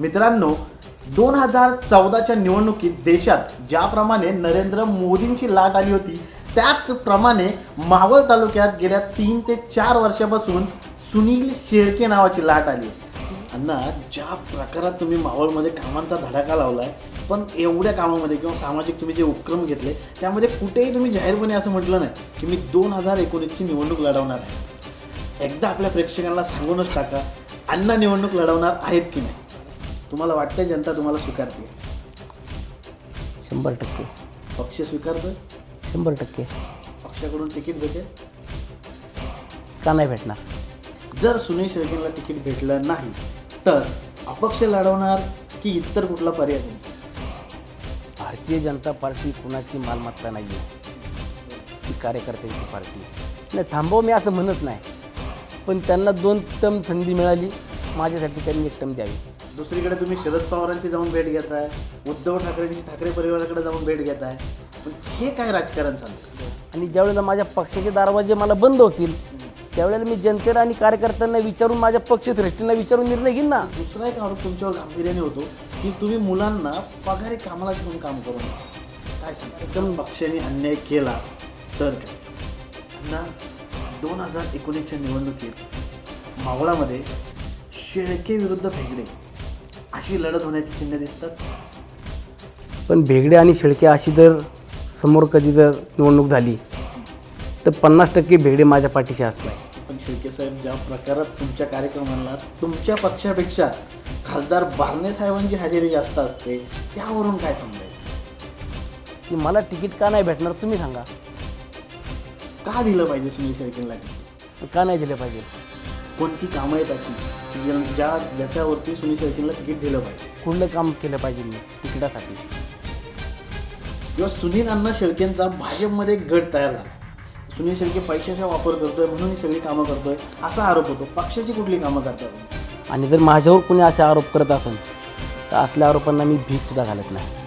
मित्रांनो दोन हजार चौदाच्या निवडणुकीत देशात ज्याप्रमाणे नरेंद्र मोदींची लाट आली होती त्याचप्रमाणे मावळ तालुक्यात गेल्या तीन ते चार वर्षापासून सुनील शेळके नावाची लाट आली. अण्णा ज्या प्रकारात तुम्ही मावळमध्ये कामांचा धडाका लावलाय पण एवढ्या कामामध्ये किंवा सामाजिक तुम्ही जे उपक्रम घेतले त्यामध्ये कुठेही तुम्ही जाहीरपणे असं म्हटलं नाही की मी दोन हजार एकोणीसची निवडणूक लढवणार आहे. एकदा आपल्या प्रेक्षकांना सांगूनच टाका अण्णा निवडणूक लढवणार आहेत की नाही. तुम्हाला वाटतंय जनता तुम्हाला स्वीकारते? शंभर टक्के. पक्ष स्वीकारतोय? शंभर टक्के. पक्षाकडून तिकीट भेटेल? का नाही भेटणार? जर सुनील शेळकेंना तिकीट भेटलं नाही तर अपक्ष लढवणार की इतर कुठला पर्याय नाही? भारतीय जनता पार्टी कुणाची मालमत्ता नाही आहे ती कार्यकर्त्यांची पार्टी. नाही थांबव मी असं म्हणत नाही. पण त्यांना दोन टर्म संधी मिळाली. माझ्यासाठी त्यांनी एक टर्म द्यावी. दुसरीकडे तुम्ही शरद पवारांची जाऊन भेट घेताय उद्धव ठाकरेंची ठाकरे परिवाराकडे जाऊन भेट घेताय. पण हे काय राजकारण चालतं आणि ज्यावेळेला माझ्या पक्षाचे दरवाजे मला बंद होतील त्यावेळेला मी जनतेला आणि कार्यकर्त्यांना विचारून माझ्या पक्षश्रेष्ठींना विचारून निर्णय घेईन ना. दुसरा एक आरोप तुमच्यावर गांभीर्याने होतो की तुम्ही मुलांना पगारी कामाला घेऊन काम करू नका. काय सांगता पक्षाने अन्याय केला तर ना दोन हजार एकोणीसच्या निवडणुकीत मावळामध्ये शेळके विरुद्ध भेगडे अशी लढत होण्याची चिन्ह दिसतात. पण भेगडे आणि शेळके अशी जर समोर कधी जर निवडणूक झाली तर पन्नास टक्के भेगडे माझ्या पाठीशी असणार पण शेळके साहेब ज्या प्रकारात तुमच्या कार्यक्रमाला तुमच्या पक्षापेक्षा खासदार बारणे साहेबांची हजेरी जास्त असते त्यावरून काय समजायचं की मला तिकीट का नाही भेटणार तुम्ही सांगा. का दिलं पाहिजे सुनील शेळकेंना? का नाही दिलं पाहिजे? कोणती कामं आहेत अशी? की ज्या- ज्या ज्याच्यावरती सुनील शेळकेंना तिकीट दिलं पाहिजे. कुठलं काम केलं पाहिजे मी तिकिटासाठी? किंवा सुनील अण्णा शेळकेंचा भाजपमध्ये एक गट तयार झाला. सुनील शेळके पैशाचा वापर करतोय म्हणून ही सगळी कामं करतोय असा आरोप होतो. पक्षाची कुठली कामं करतात? आणि जर माझ्यावर कोणी असे आरोप करत असेल तर असल्या आरोपांना मी भीक सुद्धा घालत नाही.